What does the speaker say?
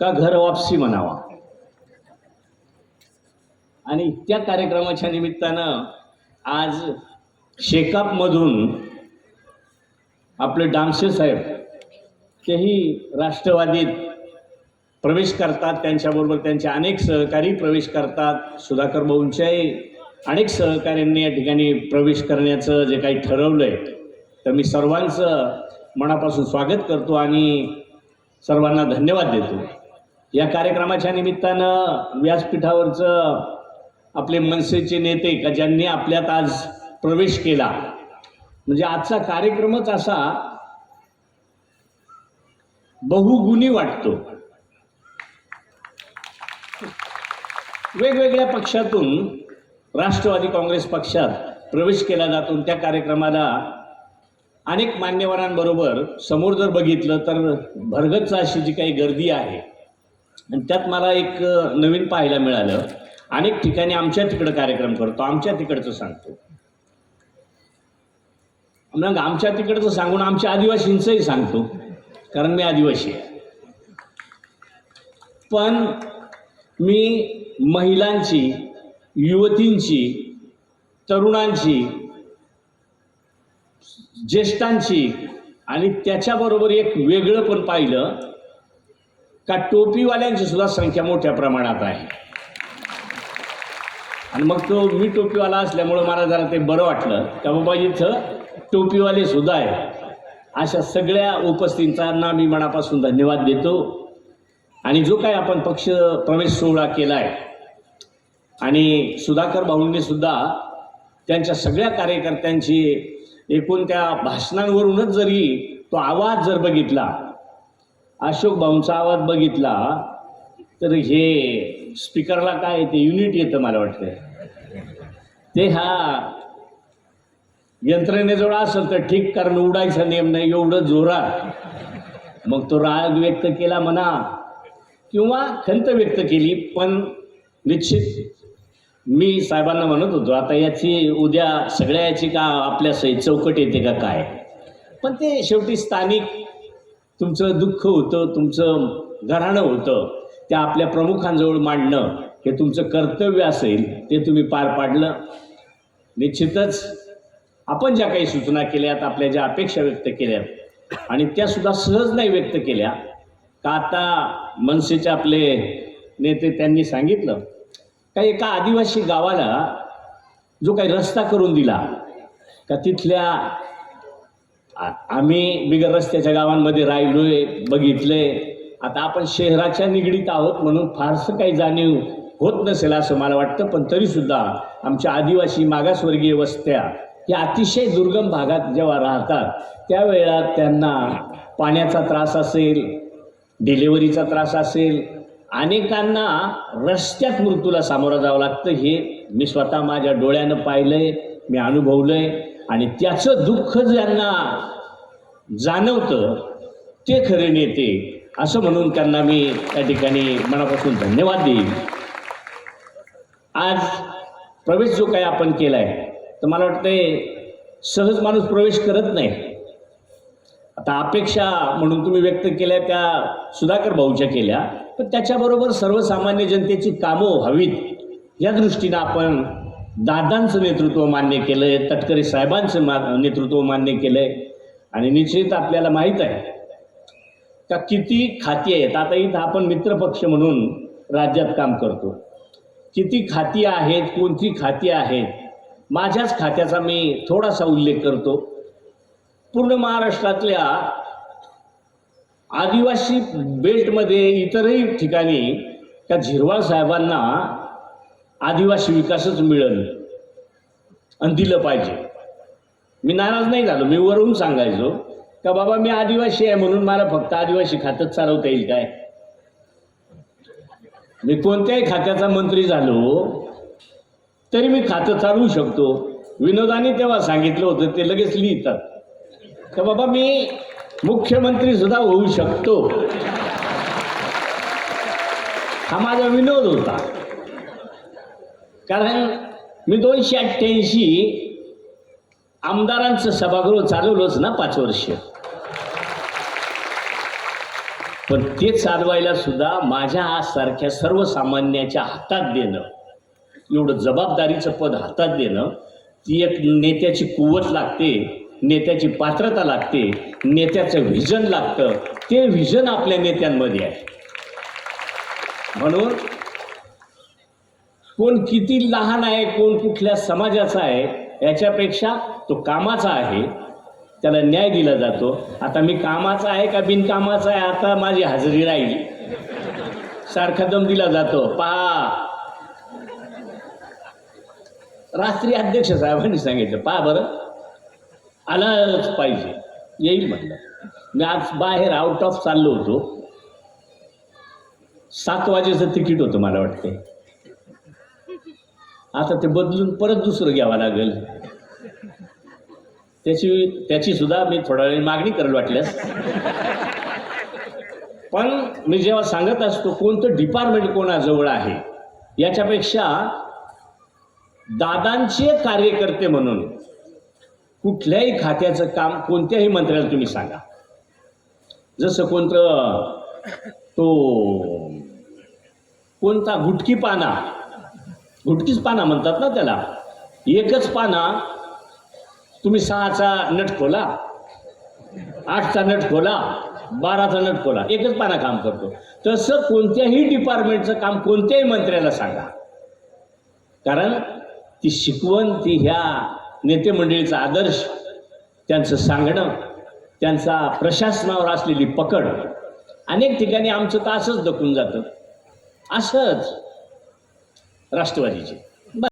का घर वापसी म्हणावा? आणि त्या कार्यक्रमाच्या निमित्तानं आज शेकापमधून आपले डामसे साहेब तेही राष्ट्रवादीत प्रवेश करतात त्यांच्याबरोबर त्यांचे अनेक सहकारी प्रवेश करतात. सुधाकर भाऊंच्याही अनेक सहकाऱ्यांनी या ठिकाणी प्रवेश करण्याचं जे काही ठरवलं आहे तर मी सर्वांचं मनापासून स्वागत करतो आणि सर्वांना धन्यवाद देतो. या कार्यक्रमाच्या निमित्तानं व्यासपीठावरचं आपले मनसेचे नेते का ज्यांनी आपल्यात आज प्रवेश केला म्हणजे आजचा कार्यक्रमच असा बहुगुणी वाटतो. वेगवेगळ्या पक्षातून राष्ट्रवादी काँग्रेस पक्षात प्रवेश केला जातो त्या कार्यक्रमाला. अनेक मान्यवरांबरोबर समोर जर बघितलं तर भरगच्च अशी जी काही गर्दी आहे आणि त्यात मला एक नवीन पाहायला मिळालं. अनेक ठिकाणी आमच्या तिकडं कार्यक्रम करतो आमच्या तिकडचं सांगतो. मग आमच्या तिकडचं सांगून आमच्या आदिवासींचंही सांगतो कारण मी आदिवासी आहे. पण मी महिलांची युवतींची तरुणांची ज्येष्ठांची आणि त्याच्याबरोबर एक वेगळं पण पाहिलं का टोपीवाल्यांची सुद्धा संख्या मोठ्या प्रमाणात आहे. आणि मग तो मी टोपीवाला असल्यामुळं मला जरा ते बरं वाटलं. का बाबा इथं टोपीवाले सुद्धा आहे अशा सगळ्या उपस्थितांना मी मनापासून धन्यवाद देतो. आणि जो काय आपण पक्ष प्रवेश सोहळा केला आहे आणि सुधाकर भाऊंनी सुद्धा त्यांच्या सगळ्या कार्यकर्त्यांची एकूण त्या भाषणांवरूनच जरी तो आवाज जर बघितला अशोक भाऊंचा आवाज बघितला तर हे स्पीकरला काय ते युनिट येतं मला वाटतं ते हा यंत्रणेजवळ असेल तर ठीक कारण उडायचा नियम नाही एवढं जोरात. मग तो राग व्यक्त केला म्हणा किंवा खंत व्यक्त केली पण निश्चित मी साहेबांना म्हणत होतो आता याची उद्या सगळ्या याची का आपल्या सहित चौकट येते का काय? पण ते शेवटी स्थानिक तुमचं दुःख होतं तुमचं घराणं होतं त्या आपल्या प्रमुखांजवळ मांडणं हे तुमचं कर्तव्य असेल ते तुम्ही पार पाडलं. निश्चितच आपण ज्या काही सूचना केल्यात आपल्या ज्या अपेक्षा व्यक्त केल्यात आणि त्यासुद्धा सहज नाही व्यक्त केल्या का आता मनसेचे आपले नेते त्यांनी सांगितलं का एका आदिवासी गावाला जो काही रस्ता करून दिला का तिथल्या आम्ही बिगर रस्त्याच्या गावांमध्ये राहिलोय बघितलंय. आता आपण शहराच्या निगडीत आहोत म्हणून फारसं काही जाणीव होत नसेल असं मला वाटतं पण तरीसुद्धा आमच्या आदिवासी मागासवर्गीय वस्त्या या अतिशय दुर्गम भागात जेव्हा राहतात त्यावेळेला त्यांना पाण्याचा त्रास असेल डिलेवरीचा त्रास असेल अनेकांना रस्त्यात मृत्यूला सामोरं जावं लागतं हे मी स्वतः माझ्या डोळ्यानं पाहिलंय मी अनुभवलंय. आणि त्याचं दुःख ज्यांना जाणवतं ते खरे नेते असं म्हणून त्यांना मी त्या ठिकाणी मनापासून धन्यवाद देईन. आज प्रवेश जो काही आपण केला आहे तर मला वाटतंय सहज माणूस प्रवेश करत नाही. आता अपेक्षा म्हणून तुम्ही व्यक्त केल्या त्या सुधाकर भाऊच्या केल्या पण त्याच्याबरोबर सर्वसामान्य जनतेची कामं व्हावीत या दृष्टीनं आपण दादांचं नेतृत्व मान्य केलं आहे तटकरे साहेबांचं मा नेतृत्व मान्य केलं आहे आणि निश्चित आपल्याला माहीत आहे का किती खाती आहेत. आता इथं आपण मित्रपक्ष म्हणून राज्यात काम करतो. किती खाती आहेत कोणती खाती आहेत माझ्याच खात्याचा मी थोडासा उल्लेख करतो. पूर्ण महाराष्ट्रातल्या आदिवासी बेल्टमध्ये इतरही ठिकाणी त्या झिरवाळ साहेबांना आदिवासी विकासच मिळेल. आणि दिलं पाहिजे. मी नाराज नाही झालो मी वरून सांगायचो का बाबा मी आदिवासी आहे म्हणून मला फक्त आदिवासी खातंच चालवता येईल काय? मी कोणत्याही खात्याचा मंत्री झालो तरी मी खातं चालवू शकतो. विनोदाने तेव्हा सांगितलं होतं ते लगेच लिहितात. का बाबा मी मुख्यमंत्री सुद्धा होऊ शकतो. हा माझा विनोद होता. कारण मी दोनशे अठ्ठ्याऐंशी आमदारांचं सभागृह चालवलंच ना पाच वर्ष. पण ते चालवायला सुद्धा माझ्या सारख्या सर्वसामान्याच्या हातात देणं एवढं जबाबदारीचं पद हातात देणं ती एक नेत्याची कुवत लागते नेत्याची पात्रता लागते नेत्याचं व्हिजन लागतं ते व्हिजन आपल्या नेत्यांमध्ये आहे. म्हणून कोण किती लहान आहे कोण कुठल्या समाजाचा आहे याच्यापेक्षा तो कामाचा आहे त्याला न्याय दिला जातो. आता मी कामाचा आहे का बिनकामाचा आहे आता माझी हजेरी राहील. सारखा दम दिला जातो. पहा राष्ट्रीय अध्यक्ष साहेबांनी सांगितलं पहा बरं. आलाच पाहिजे. येईल म्हटलं मी आज बाहेर आउट ऑफ चाललो होतो. सात वाजेचं तिकीट होतं मला वाटते आता ते बदलून परत दुसरं घ्यावं लागेल. त्याची त्याची सुद्धा मी थोडा वेळ मागणी करेल वाटल्यास. पण मी जेव्हा सांगत असतो कोणतं डिपार्टमेंट कोणाजवळ आहे? याच्यापेक्षा दादांचे कार्यकर्ते म्हणून कुठल्याही खात्याचं काम कोणत्याही मंत्र्याला तुम्ही सांगा. जसं कोणतं तो कोणता गुटकी पाना घुटकीच पाना म्हणतात ना त्याला. एकच पाना तुम्ही सहाचा नट खोला आठचा नट खोला बाराचा नट खोला एकच पाना काम करतो. तसं कोणत्याही डिपार्टमेंटचं काम कोणत्याही मंत्र्याला सांगा. कारण ती शिकवण ती ह्या नेते मंडळीचा आदर्श त्यांचं सांगणं त्यांचा प्रशासनावर असलेली पकड अनेक ठिकाणी आमचं तर असंच दखून जातं. असंच. राष्ट्रवादीचे.